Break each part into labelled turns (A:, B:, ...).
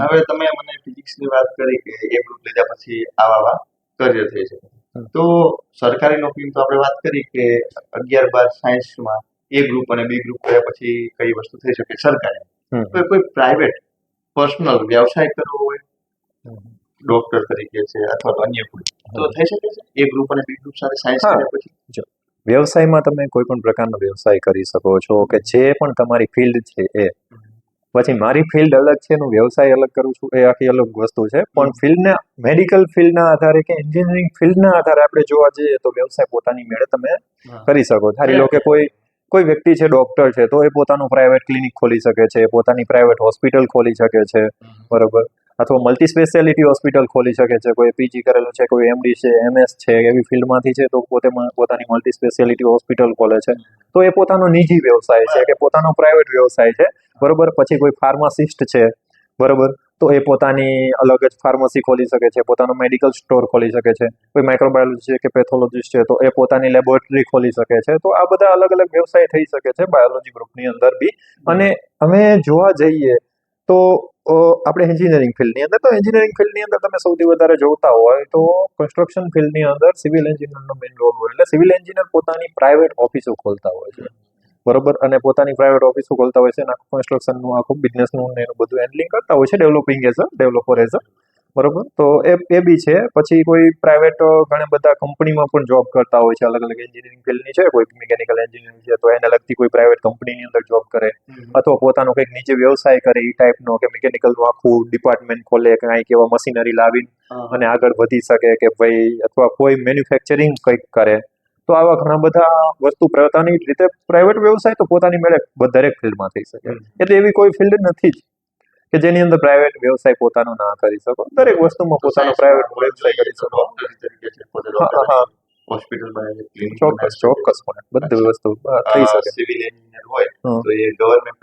A: હવે તમે મને ફિઝિક્સની વાત કરી કે એ ગ્રુપ લીધા પછી આવા આવા કરિયર થઈ શકે. તો સરકારી નોકરીની તો આપણે વાત કરી કે અગિયાર બાર સાયન્સમાં એ ગ્રુપ અને બી ગ્રુપ કર્યા પછી કઈ વસ્તુ થઈ શકે સરકારી. કોઈ કોઈ પ્રાઇવેટ પર્સનલ વ્યવસાય કરવો હોય ડોક્ટર તરીકે છે અથવા તો અન્ય કોઈ. તો થઈ શકે છે? એ ગ્રુપ અને બી ગ્રુપ સાથે સાયન્સ કર્યા પછી?
B: વ્યવસાયમાં તમે કોઈ પણ પ્રકારનો વ્યવસાય કરી શકો છો કે જે પણ તમારી ફિલ્ડ છે એ. પછી મારી ફિલ્ડ અલગ છે એનું વ્યવસાય અલગ કરું છું એ આખી અલગ વસ્તુ છે. પણ ફિલ્ડના મેડિકલ ફિલ્ડના આધારે કે એન્જિનિયરિંગ ફિલ્ડના આધારે આપણે જોવા જઈએ તો વ્યવસાય પોતાની મેળે તમે કરી શકો. ધારી લો કે કોઈ કોઈ વ્યક્તિ છે ડોક્ટર છે તો એ પોતાનું પ્રાઇવેટ ક્લિનિક ખોલી શકે છે પોતાની પ્રાઇવેટ હોસ્પિટલ ખોલી શકે છે બરોબર. અથવા મલ્ટી સ્પેશિયાલિટી હોસ્પિટલ ખોલી શકે છે, કોઈ પીજી કરેલું છે, કોઈ એમડી છે એમએસ છે, એવી ફિલ્ડમાંથી છે, તો પોતે પોતાની મલ્ટી સ્પેશિયાલિટી હોસ્પિટલ ખોલે છે. તો એ પોતાનો નિજી વ્યવસાય છે કે પોતાનો પ્રાઇવેટ વ્યવસાય છે. બરોબર? પછી કોઈ ફાર્માસિસ્ટ છે. બરોબર? તો એ પોતાની અલગ જ ફાર્મસી ખોલી શકે છે, પોતાનો મેડિકલ સ્ટોર ખોલી શકે છે. કોઈ માઇક્રોબાયોલોજી છે કે પેથોલોજીસ્ટ છે, તો એ પોતાની લેબોરેટરી ખોલી શકે છે. તો આ બધા અલગ અલગ વ્યવસાય થઈ શકે છે બાયોલોજી ગ્રુપની અંદર બી. અને અમે જોવા જઈએ તો આપણે એન્જિનિયરિંગ ફિલ્ડની અંદર, તો એન્જિનિયરિંગ ફિલ્ડની અંદર તમે સૌથી વધારે જોતા હોય તો કન્સ્ટ્રક્શન ફિલ્ડની અંદર સિવિલ એન્જિનિયરનો મેઇન રોલ હોય. એટલે સિવિલ એન્જિનિયર પોતાની પ્રાઇવેટ ઓફિસો ખોલતા હોય છે. બરોબર? અને પોતાની પ્રાઇવેટ ઓફિસો ખોલતા હોય છે અને આખું કન્સ્ટ્રક્શનનું આખું બિઝનેસનું ને એનું બધું હેન્ડલિંગ કરતા હોય છે. Developing as a developer as a બરોબર? તો એ એ બી છે. પછી કોઈ પ્રાઇવેટ ઘણા બધા કંપનીમાં પણ જોબ કરતા હોય છે. અલગ અલગ એન્જિનિયરિંગ ફિલ્ડની છે. કોઈ મિકેનિકલ એન્જિનિયરિંગ છે તો એને લગતી કોઈ પ્રાઇવેટ કંપનીની અંદર જોબ કરે. અથવા પોતાનો કંઈક નીચે વ્યવસાય કરે એ ટાઈપનો કે મિકેનિકલનું આખું ડિપાર્ટમેન્ટ ખોલે કે કંઈક એવા મશીનરી લાવીને અને આગળ વધી શકે કે ભાઈ અથવા કોઈ મેન્યુફેક્ચરિંગ કંઈક કરે. તો આવા ઘણા બધા વસ્તુ પોતાની રીતે પ્રાઇવેટ વ્યવસાય તો પોતાની મેળે દરેક ફિલ્ડમાં થઈ શકે. એટલે એવી કોઈ ફિલ્ડ નથી જ. કે જેની અંદર પ્રાઇવેટ વ્યવસાય પોતાનો ના કરી શકો. દરેક વસ્તુમાં પોતાનો પ્રાઇવેટ વ્યવસાય કરી શકો. હા, હા, હા.
A: હોસ્પિટલ
B: ચોક્કસ પણ. બધી વસ્તુ થઈ શકે.
A: સિવિલ એન્જિનિયર હોય તો એ ગવર્મેન્ટ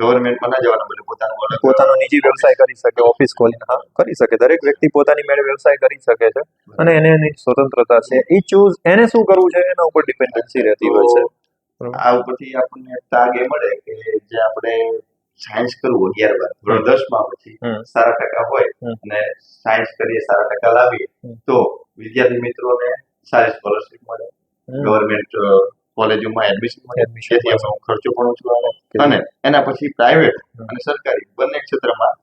A: ગવર્મેન્ટમાં ના જવાનું બદલે પોતાનું
B: પોતાનો નિજી વ્યવસાય કરી શકે ઓફિસ ખોલીને હા કરી શકે. દરેક વ્યક્તિ પોતાની મેળે વ્યવસાય કરી શકે છે. અને એને એની સ્વતંત્રતા છે. એ ચૂઝ એને શું કરવું છે? એના ઉપર ડિપેન્ડન્સી રહેતી હોય છે.
A: આ ઉપરથી આપણને તાગ એ મળે કે જે આપણે સાયન્સ કરવું અગિયાર બાર ધોરણ દસમાં પછી સારા ટકા હોય અને સાયન્સ કરીએ સારા ટકા લાવીએ તો વિદ્યાર્થી મિત્રોને સારી સ્કોલરશીપ મળે. ગવર્મેન્ટ કોલેજોમાં એડમિશન મળે.
B: એડમિશન
A: આપણો ખર્ચો પણ ઓછો આવે. અને એના પછી પ્રાઇવેટ અને સરકારી બંને ક્ષેત્રમાં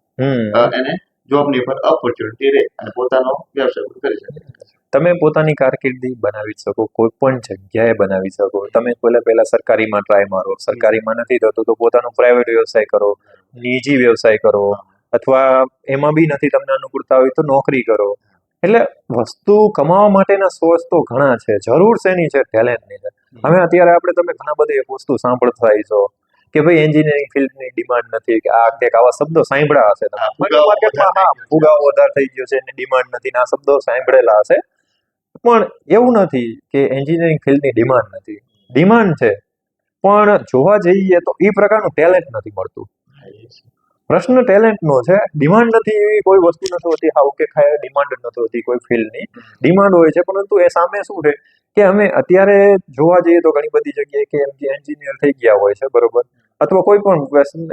A: એને જોબની પર ઓપોર્ચ્યુનિટી રહે અને પોતાનો વ્યવસાય પણ કરી શકે.
B: તમે પોતાની કારકિર્દી બનાવી શકો કોઈ પણ જગ્યાએ બનાવી શકો. તમે પહેલા પહેલા સરકારીમાં ટ્રાય મારો સરકારીમાં નથી થતું તો પોતાનો પ્રાઇવેટ વ્યવસાય કરો નિજી વ્યવસાય કરો અથવા એમાં બી નથી તમને અનુકૂળતા હોય તો નોકરી કરો. એટલે વસ્તુ કમાવા માટેના સોર્સ તો ઘણા છે જરૂર શેની છે? ટેલેન્ટની છે. હવે અત્યારે આપણે તમે ઘણા બધી એક વસ્તુ સાંભળતા છો કે ભાઈ એન્જિનિયરિંગ ફિલ્ડની ડિમાન્ડ નથી કે આ કંઈક આવા શબ્દો સાંભળ્યા હશે. તમે
A: હા,
B: માર્કેટમાં. ફુગાવો વધારે થઈ ગયો છે એની ડિમાન્ડ નથી આ શબ્દો સાંભળેલા હશે. પણ એવું નથી કે એન્જિનિયરિંગ ફિલ્ડની ડિમાન્ડ નથી. ડિમાન્ડ છે. પણ જોવા જઈએ તો એ પ્રકારનું ટેલેન્ટ નથી મળતું. પ્રશ્ન ટેલેન્ટનો છે ડિમાન્ડ નથી એવી કોઈ વસ્તુ નથી હોતી. હાવ કે ખાય ડિમાન્ડ નથી હોતી કોઈ ફિલ્ડની ડિમાન્ડ હોય છે, પરંતુ એ સામે શું છે? કે અમે અત્યારે જોવા જઈએ તો ઘણી બધી જગ્યાએ કે એમ કે એન્જિનિયર થઈ ગયા હોય છે, બરોબર? અથવા કોઈ પણ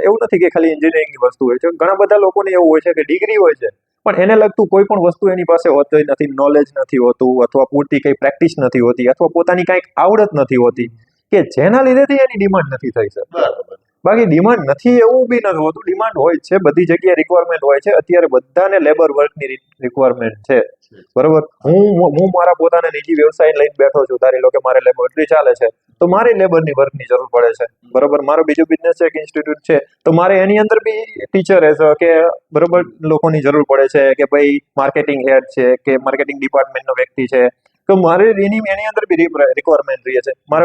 B: એવું નથી કે ખાલી એન્જિનિયરિંગની વસ્તુ હોય છે. ઘણા બધા લોકોને એવું હોય છે કે ડિગ્રી હોય છે. પણ એને લગતું કોઈ પણ વસ્તુ એની પાસે હોતી નથી નોલેજ નથી હોતું અથવા પૂરતી કંઈ પ્રેક્ટિસ નથી હોતી અથવા પોતાની કાંઈક આવડત નથી હોતી કે જેના લીધેથી એની ડિમાન્ડ નથી થઈ શકતી.
A: બરાબર.
B: બાકી ડિમાન્ડ નથી એવું બી નથી હોતું ડિમાન્ડ હોય છે. બધી જગ્યાએ રિક્વાયરમેન્ટ હોય છે. અત્યારે બધાને લેબર વર્કની રિક્વાયરમેન્ટ છે. બરોબર? હું હું મારા પોતાને નિજી વ્યવસાય લઈને બેઠો છું. ધારી લો કે મારે લેબોરેટરી ચાલે છે. તો મારે લેબરની વર્કની જરૂર પડે છે. બરોબર? મારો બીજો બિઝનેસ છે કે ઇન્સ્ટિટ્યૂટ છે. તો મારે એની અંદર બી ટીચર એઝ કે બરોબર લોકોની જરૂર પડે છે કે ભાઈ માર્કેટિંગ હેડ છે કે માર્કેટિંગ ડિપાર્ટમેન્ટનો વ્યક્તિ છે. તો મારે એની એની અંદર બી રિક્વાયરમેન્ટ રહે છે. મારે